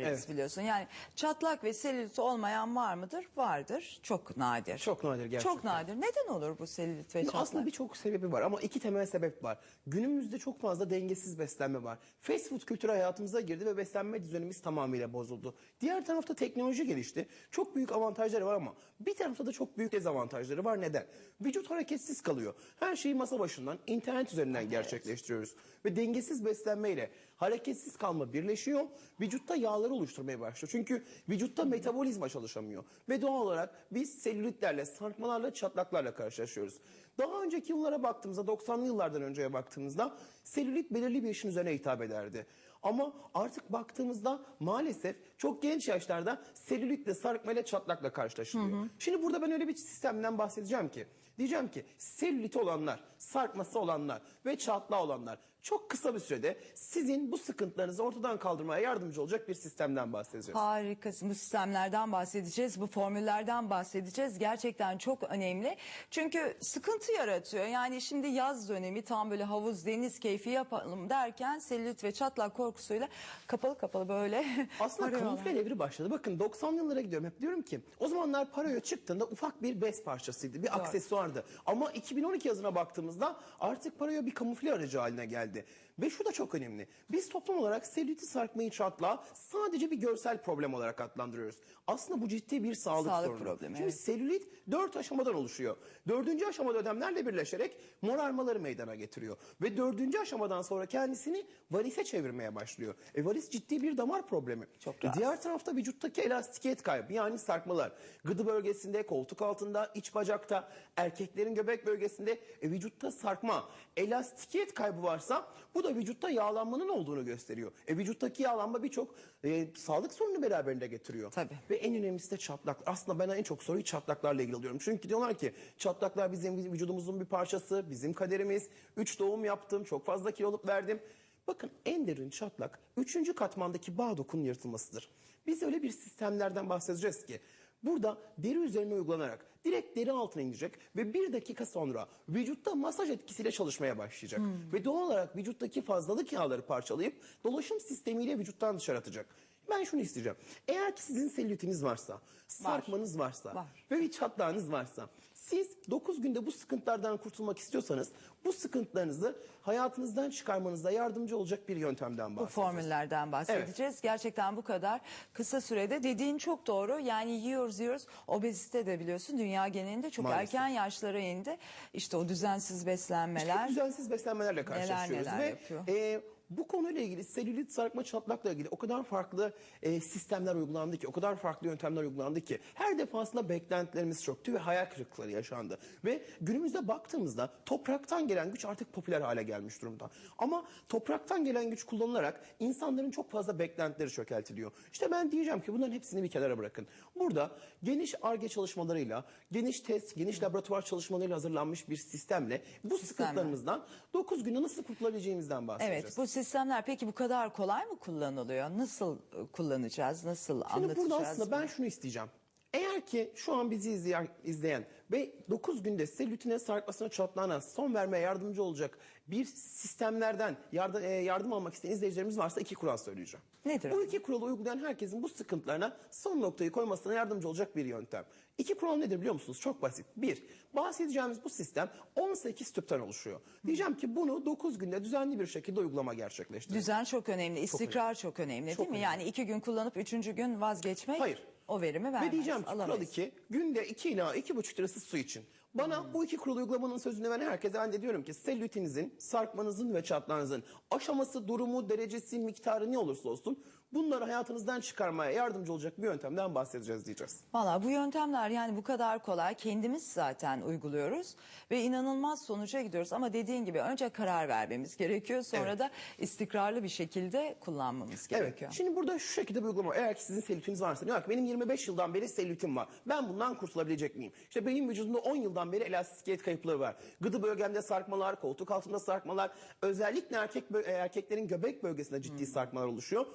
Evet. biliyorsun. Yani çatlak ve selülit olmayan var mıdır? Vardır. Çok nadir. Çok nadir gerçekten. Çok nadir. Neden olur bu selülit ve çatlak? Aslında birçok sebebi var ama iki temel sebep var. Günümüzde çok fazla dengesiz beslenme var. Fast food kültürü hayatımıza girdi ve beslenme düzenimiz tamamıyla bozuldu. Diğer tarafta teknoloji gelişti. Çok büyük avantajları var ama bir tarafta da çok büyük dezavantajları var. Neden? Vücut hareketsiz kalıyor. Her şeyi masa başından, internet üzerinden gerçekleştiriyoruz. Ve dengesiz beslenmeyle hareketsiz kalma birleşiyor. Vücutta yağları oluşturmaya başlıyor. Çünkü vücutta metabolizma çalışamıyor. Ve doğal olarak biz selülitlerle, sarkmalarla, çatlaklarla karşılaşıyoruz. Daha önceki yıllara baktığımızda, 90'lı yıllardan önceye baktığımızda selülit belirli bir işin üzerine hitap ederdi. Ama artık baktığımızda maalesef çok genç yaşlarda selülitle, sarkmayla, çatlakla karşılaşılıyor. Şimdi burada ben öyle bir sistemden bahsedeceğim ki, diyeceğim ki selüliti olanlar, sarkması olanlar ve çatlağı olanlar çok kısa bir sürede sizin bu sıkıntılarınızı ortadan kaldırmaya yardımcı olacak bir sistemden bahsedeceğiz. Harikasın. Bu sistemlerden bahsedeceğiz. Bu formüllerden bahsedeceğiz. Gerçekten çok önemli. Çünkü sıkıntı yaratıyor. Yani şimdi yaz dönemi tam böyle havuz, deniz keyfi yapalım derken selülit ve çatlak korkusuyla kapalı kapalı böyle Aslında arıyorlar. kamufle devri başladı. Bakın 90 yıllara gidiyorum. Hep diyorum ki o zamanlar paraya çıktığında ufak bir bez parçasıydı. Bir aksesuardı. Ama 2012 yazına baktığımızda artık paraya bir kamufle aracı haline geldi. de Ve şu da çok önemli. Biz toplum olarak selüliti sarkmayı çatlağı sadece bir görsel problem olarak adlandırıyoruz. Aslında bu ciddi bir sağlık, Sağlık sorunu. problemi, Şimdi evet. selülit dört aşamadan oluşuyor. Dördüncü aşamada ödemlerle birleşerek morarmaları meydana getiriyor. Ve dördüncü aşamadan sonra kendisini varise çevirmeye başlıyor. E varis ciddi bir damar problemi. Çok E rahatsız. Diğer tarafta vücuttaki elastikiyet kaybı yani sarkmalar. Gıdı bölgesinde, koltuk altında, iç bacakta, erkeklerin göbek bölgesinde e, vücutta sarkma. Elastikiyet kaybı varsa bu da vücutta yağlanmanın olduğunu gösteriyor. E vücuttaki yağlanma birçok e, sağlık sorunu beraberinde getiriyor. Tabii. Ve en önemlisi de çatlak. Aslında ben en çok soruyu çatlaklarla ilgili alıyorum. Çünkü diyorlar ki çatlaklar bizim vücudumuzun bir parçası, bizim kaderimiz. Üç doğum yaptım, çok fazla kiloluk verdim. Bakın en derin çatlak üçüncü katmandaki bağ dokunun yırtılmasıdır. Biz öyle bir sistemlerden bahsedeceğiz ki burada deri üzerine uygulanarak direkt deri altına inecek ve bir dakika sonra vücutta masaj etkisiyle çalışmaya başlayacak. Ve doğal olarak vücuttaki fazlalık yağları parçalayıp dolaşım sistemiyle vücuttan dışarı atacak. Ben şunu isteyeceğim. Eğer ki sizin selülitiniz varsa, sarkmanız varsa Var. ve bir çatlağınız varsa siz 9 günde bu sıkıntılardan kurtulmak istiyorsanız bu sıkıntılarınızı hayatınızdan çıkarmanıza yardımcı olacak bir yöntemden Bu bahsedeceğiz. formüllerden bahsedeceğiz. Gerçekten bu kadar kısa sürede dediğin çok doğru. Yani yiyoruz yiyoruz. Obezite de biliyorsun dünya genelinde çok Maalesef. erken yaşlara indi. İşte o düzensiz İşte beslenmeler. düzensiz beslenmelerle karşılaşıyoruz neler ve yapıyor. e, bu konuyla ilgili selülit, sarkma, çatlakla ilgili o kadar farklı e, sistemler uygulandı ki, o kadar farklı yöntemler uygulandı ki her defasında beklentilerimiz çöktü ve hayal kırıklıkları yaşandı. Ve günümüzde baktığımızda topraktan gelen güç artık popüler hale gelmiş durumda. Ama topraktan gelen güç kullanılarak insanların çok fazla beklentileri çökeltiliyor. İşte ben diyeceğim ki bunların hepsini bir kenara bırakın. Burada geniş ARGE çalışmalarıyla, geniş test, geniş laboratuvar çalışmalarıyla hazırlanmış bir sistemle bu sıkıntılarımızdan 9 günde nasıl kurtulabileceğimizden bahsedeceğiz. Evet bu sistemler peki bu kadar kolay mı kullanılıyor? Nasıl e, kullanacağız? Nasıl Şimdi anlatacağız? burada aslında ben şunu isteyeceğim. Eğer ki şu an bizi izleyen, izleyen ve 9 günde selülitine sarkmasına çatlağına son vermeye yardımcı olacak bir sistemlerden yardım, yardım almak isteyen izleyicilerimiz varsa iki kural söyleyeceğim. Nedir Bu iki kuralı uygulayan herkesin bu sıkıntılarına son noktayı koymasına yardımcı olacak bir yöntem. İki kural nedir biliyor musunuz? Çok basit. Bir, bahsedeceğimiz bu sistem 18 tüpten oluşuyor. Diyeceğim ki bunu 9 günde düzenli bir şekilde uygulama gerçekleştirin. Düzen çok önemli, istikrar çok önemli, Çok değil mi? önemli. Yani iki gün kullanıp üçüncü gün vazgeçmek Hayır. O verimi vermez. Ve diyeceğim ki kural alamayız. 2 günde 2 ila 2,5 litrası su için. Bana bu iki kural uygulamanın sözünü veren herkese ben de diyorum ki selülitinizin, sarkmanızın ve çatlağınızın aşaması, durumu, derecesi, miktarı ne olursa olsun bunları hayatınızdan çıkarmaya yardımcı olacak bir yöntemden bahsedeceğiz diyeceğiz. Valla bu yöntemler yani bu kadar kolay kendimiz zaten uyguluyoruz ve inanılmaz sonuca gidiyoruz ama dediğin gibi önce karar vermemiz gerekiyor sonra Evet. da istikrarlı bir şekilde kullanmamız gerekiyor. Evet. Şimdi burada şu şekilde bir uygulama. Eğer ki sizin selülitiniz varsa diyor ki benim 25 yıldan beri selülitim var. Ben bundan kurtulabilecek miyim? İşte benim vücudumda 10 yıldan beri elastikiyet kayıpları var. Gıdı bölgemde sarkmalar, koltuk altında sarkmalar, özellikle erkek bö- e, erkeklerin göbek bölgesinde ciddi sarkmalar oluşuyor.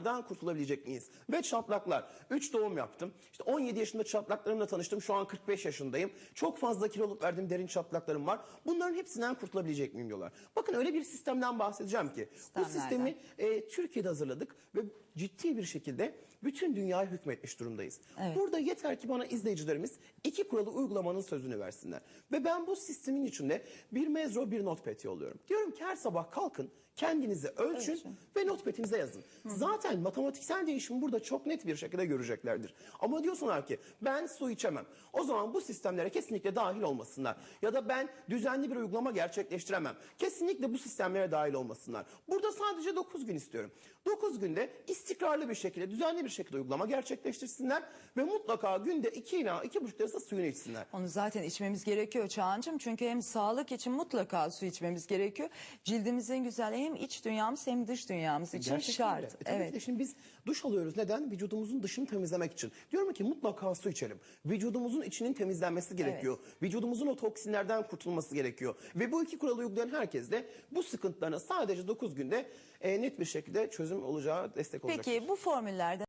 Bunlardan kurtulabilecek miyiz? Ve çatlaklar. 3 doğum yaptım. İşte 17 yaşında çatlaklarımla tanıştım. Şu an 45 yaşındayım. Çok fazla kiloluk verdiğim derin çatlaklarım var. Bunların hepsinden kurtulabilecek miyim diyorlar. Bakın öyle bir sistemden bahsedeceğim ki bu sistemi e, Türkiye'de hazırladık ve ciddi bir şekilde bütün dünyaya hükmetmiş durumdayız. Evet. Burada yeter ki bana izleyicilerimiz iki kuralı uygulamanın sözünü versinler. Ve ben bu sistemin içinde bir mezro bir notepad yolluyorum. Diyorum ki her sabah kalkın kendinizi ölçün, Ölçün. ve notepad'inize yazın. Zaten matematiksel değişimi burada çok net bir şekilde göreceklerdir. Ama diyorsunlar ki ben su içemem. O zaman bu sistemlere kesinlikle dahil olmasınlar. Ya da ben düzenli bir uygulama gerçekleştiremem. Kesinlikle bu sistemlere dahil olmasınlar. Burada sadece 9 gün istiyorum. 9 günde istikrarlı bir şekilde, düzenli bir şekilde uygulama gerçekleştirsinler ve mutlaka günde 2 ila 2,5 litre suyunu içsinler. Onu zaten içmemiz gerekiyor Çağancığım. Çünkü hem sağlık için mutlaka su içmemiz gerekiyor. Cildimizin güzel hem iç dünyamız hem dış dünyamız için Gerçekten şart. E tabii ki evet. de şimdi biz duş alıyoruz. Neden? Vücudumuzun dışını temizlemek için. Diyorum ki mutlaka su içelim. Vücudumuzun içinin temizlenmesi gerekiyor. Vücudumuzun o toksinlerden kurtulması gerekiyor. Ve bu iki kuralı uygulayan herkes de bu sıkıntılarına sadece 9 günde e, net bir şekilde çözüm olacağı destek olacak. Peki bu formüllerden